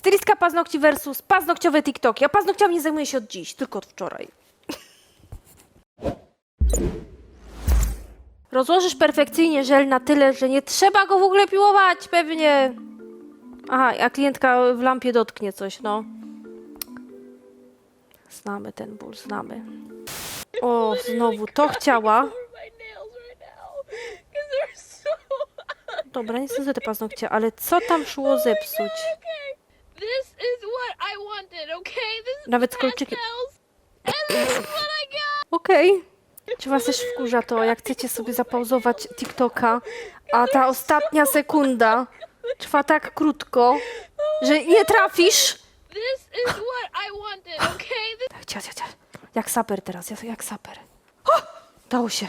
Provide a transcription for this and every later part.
Stylistka paznokci versus paznokciowe TikToki. A paznokciami nie zajmuję się od dziś, tylko od wczoraj. Rozłożysz perfekcyjnie żel na tyle, że nie trzeba go w ogóle piłować, pewnie. Aha, a klientka w lampie dotknie coś, no. Znamy ten ból, znamy. O, znowu to chciała. Dobra, nie sądzę te paznokcie, ale co tam szło zepsuć? This is what I wanted, okay? This is Nawet kolczykiem. pastels, and this is what I got. Okej. Czy was też wkurza to, jak chcecie sobie zapauzować TikToka, a ta ostatnia sekunda trwa tak krótko, że nie trafisz? This is what I wanted, okay? This Cia, cia, cia. Jak saper teraz, jak- jak saper. O! Dało się.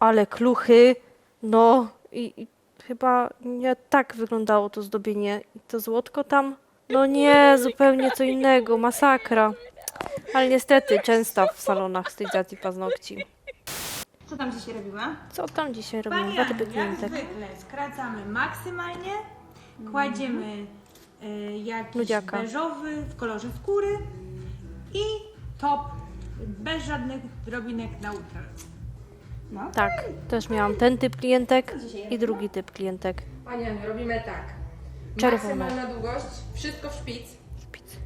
Ale kluchy, no i, i chyba nie tak wyglądało to zdobienie. I to złotko tam? No nie, zupełnie co innego, masakra. Ale niestety częsta w salonach stylizacji paznokci. Co tam dzisiaj robiła? Co tam dzisiaj robimy? Dwa typy jak klientek. zwykle skracamy maksymalnie, kładziemy y, jakiś Nudziaka. beżowy w kolorze skóry i top bez żadnych drobinek na ultra. No. Tak, też miałam ten typ klientek i drugi typ klientek. Panie Aniu, robimy tak. Czerwono. Maksymalna długość, wszystko w szpic.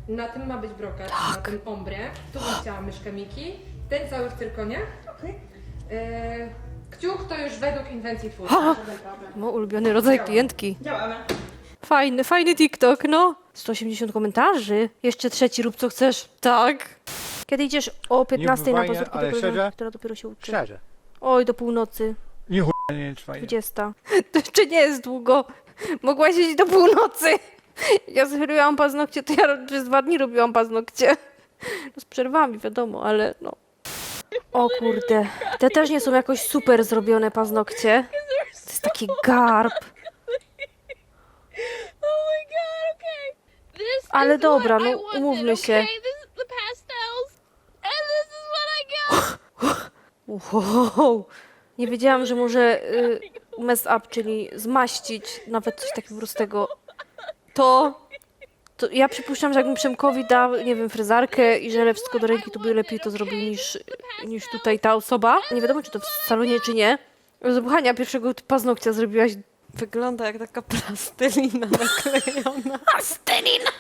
Na tym ma być brokat, na tym ombre. Tu bym chciała myszkę Miki. Ten cały w cyrkonie. Okej. E, kciuk to już według inwencji twórcy. Mój ulubiony rodzaj klientki. Działamy. Fajny, fajny TikTok, no. 180 komentarzy. Jeszcze trzeci rób co chcesz. Tak. Kiedy idziesz o 15 na szczerze? która dopiero się uczy. Szczerze. Oj, do północy. Nie chuj, nie jest fajnie. 20. To jeszcze nie jest długo. Mogłaś siedzieć do północy. Ja zrobiłam paznokcie, to ja przez dwa dni robiłam paznokcie. No z przerwami, wiadomo, ale no. O kurde, te też nie są jakoś super zrobione paznokcie. To jest taki garb. Oh my god, okay. This Ale is dobra, what I no, wanted, umówmy się. Okay? This is the pastels, and this is what I got. Wow. Nie wiedziałam, że może y, mess up, czyli zmaścić nawet coś takiego prostego. To, to ja przypuszczam, że jakbym Przemkowi dał, nie wiem, frezarkę i żele wszystko do ręki, to by lepiej to zrobił niż, niż tutaj ta osoba. Nie wiadomo, czy to w salonie, czy nie. Zabuchania pierwszego paznokcia zrobiłaś Wygląda jak taka plastelina naklejona. Plastelina!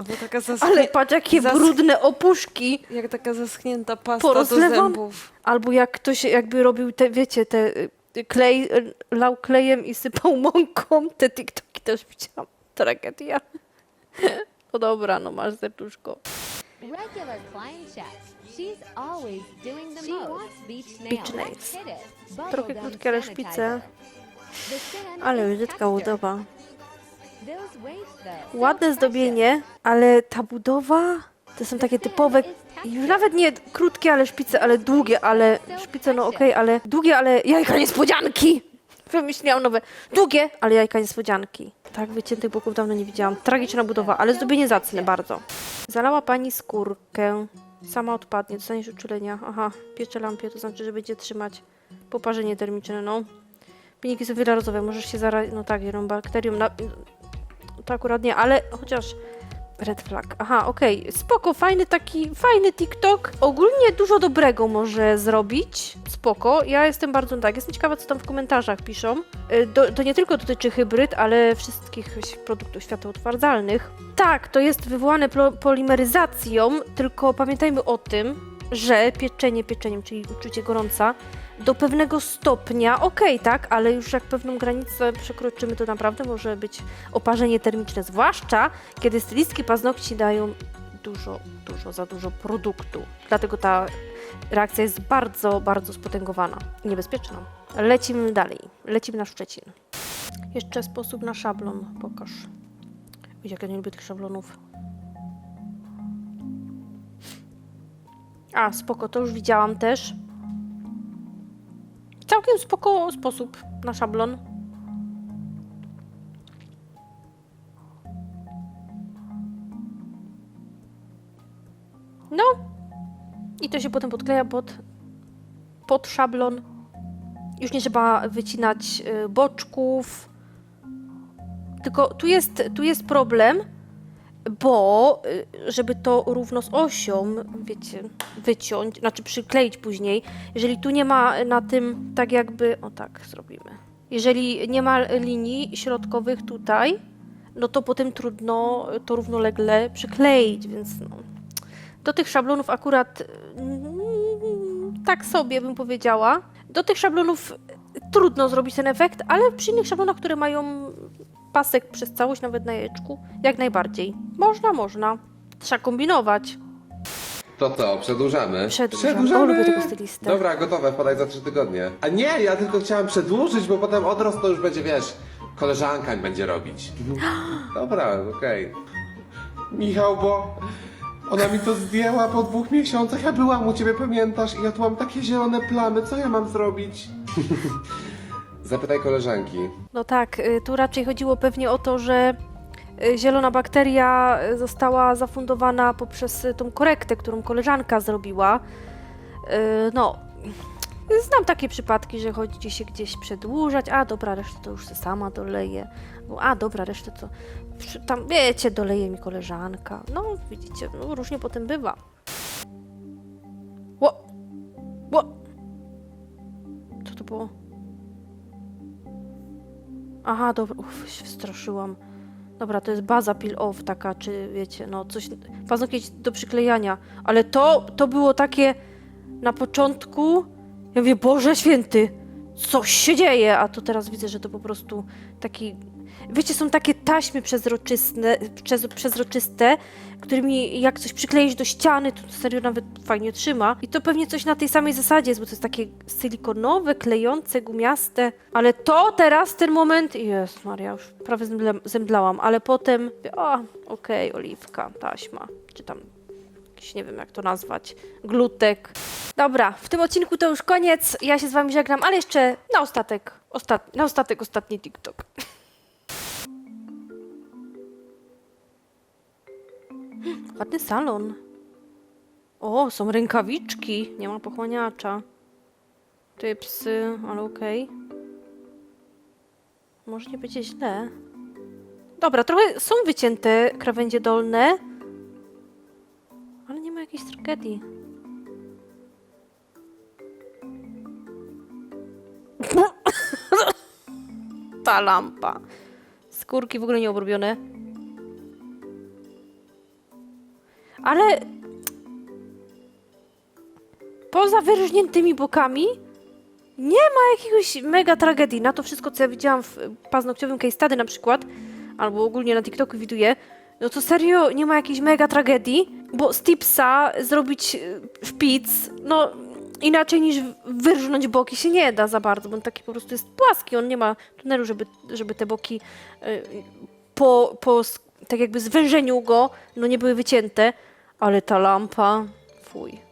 Albo taka zaschnięta, Ale patrz, jakie Zasch- brudne opuszki. jak taka zaschnięta pasta do Porozlewam. zębów. Albo jak ktoś jakby robił te, wiecie, te y, klej, lał klejem i sypał mąką, te TikToki też widziałam. Tragedia. No dobra, no masz serduszko. Regular client checks. She's always doing the She most. beach nails. beach nails. Trochę krótkie, ale szpice. Ale is brzydka Ładne zdobienie, ale ta budowa to są takie typowe, i nawet nie krótkie, ale szpice, ale długie, ale szpice no okej, ale długie, ale jajka niespodzianki. Wymyśliłam nowe. Długie, ale jajka niespodzianki. Tak wyciętych boków dawno nie widziałam. Tragiczna budowa, ale zdobienie zacne bardzo. Zalała pani skórkę. Sama odpadnie, dostaniesz uczulenia. Aha, piecze lampie, to znaczy, że będzie trzymać poparzenie termiczne, no. Pilniki są wielorazowe, możesz się zarazić, no tak, jedną bakterią, na, to akurat nie, ale chociaż red flag. Aha, okej, spoko, fajny taki, fajny TikTok. Ogólnie dużo dobrego może zrobić, spoko. Ja jestem bardzo, tak, jestem ciekawa, co tam w komentarzach piszą. Y, Do, to nie tylko dotyczy hybryd, ale wszystkich produktów światoutwardzalnych. Tak, to jest wywołane polimeryzacją, tylko pamiętajmy o tym, że pieczenie pieczeniem, czyli uczucie gorąca, do pewnego stopnia, okej, tak, ale już jak pewną granicę przekroczymy, to naprawdę może być oparzenie termiczne, zwłaszcza kiedy stylistki paznokci dają dużo, dużo, za dużo produktu. Dlatego ta reakcja jest bardzo, bardzo spotęgowana niebezpieczna. Lecimy dalej. Lecimy na Szczecin. Jeszcze sposób na szablon. Pokaż. Wiecie, jak ja nie lubię tych szablonów. A, spoko, to już widziałam też. Całkiem spoko sposób na szablon. No. I to się potem podkleja pod, pod szablon. Już nie trzeba wycinać y, boczków. Tylko tu jest, tu jest problem, bo y, żeby to równo z osią, wiecie, wyciąć, znaczy przykleić później, jeżeli tu nie ma na tym tak jakby, o tak zrobimy. Jeżeli nie ma linii środkowych tutaj, no to potem trudno to równolegle przykleić, więc no. Do tych szablonów akurat mm, tak sobie bym powiedziała. Do tych szablonów trudno zrobić ten efekt, ale przy innych szablonach, które mają pasek przez całość, nawet na jajeczku, jak najbardziej. Można, można. Trzeba kombinować. To co, przedłużamy? Przedłużam. O, lubię tego stylistę. Dobra, gotowe, podaj za trzy tygodnie. A nie, ja tylko chciałam przedłużyć, bo potem odrost to już będzie, wiesz, koleżanka mi będzie robić. Dobra, okej. Michał, bo ona mi to zdjęła po dwóch miesiącach, ja byłam u ciebie, pamiętasz? I ja tu mam takie zielone plamy, co ja mam zrobić? Zapytaj koleżanki. No tak, y, tu raczej chodziło pewnie o to, że y, zielona bakteria y, została zafundowana poprzez tą korektę, którą koleżanka zrobiła. No, znam takie przypadki, że chodzi się gdzieś przedłużać, a dobra, resztę to już sama doleję. No, A dobra, resztę to tam, wiecie, doleje mi koleżanka. No, widzicie, no, różnie potem bywa. Aha, dobra, uff, się wstraszyłam. Dobra, to jest baza peel off taka, czy wiecie, no coś, paznokieć do przyklejania. Ale to, to było takie na początku, ja mówię, Boże Święty, coś się dzieje, a to teraz widzę, że to po prostu taki, wiecie, są takie taśmy przezroczyste, przez, przezroczyste, którymi jak coś przykleisz do ściany, to serio nawet fajnie trzyma. I to pewnie coś na tej samej zasadzie jest, bo to jest takie silikonowe, klejące, gumiaste. Ale to teraz, ten moment, jest Maria, już prawie zemdle, zemdlałam, ale potem, o, okej, oliwka, taśma, czy tam jakiś, nie wiem jak to nazwać, glutek. Dobra, w tym odcinku to już koniec, ja się z wami żegnam, ale jeszcze na ostatek, ostat, na ostatek ostatni TikTok. Ładny salon. O, są rękawiczki. Nie ma pochłaniacza. Tutaj psy, ale okej. Może nie będzie źle. Dobra, trochę są wycięte krawędzie dolne. Ale nie ma jakiejś tragedii. Ta lampa. Skórki w ogóle nie obrobione. Ale poza wyrżniętymi bokami nie ma jakiegoś mega tragedii. Na to wszystko, co ja widziałam w paznokciowym case study na przykład, albo ogólnie na TikToku widuję, no to serio nie ma jakiejś mega tragedii, bo z tipsa zrobić y, szpic, no inaczej niż wyrżnąć boki się nie da za bardzo, bo on taki po prostu jest płaski, on nie ma tunelu, żeby, żeby te boki y, po, po tak jakby zwężeniu go, no nie były wycięte, ale ta lampa, fuj.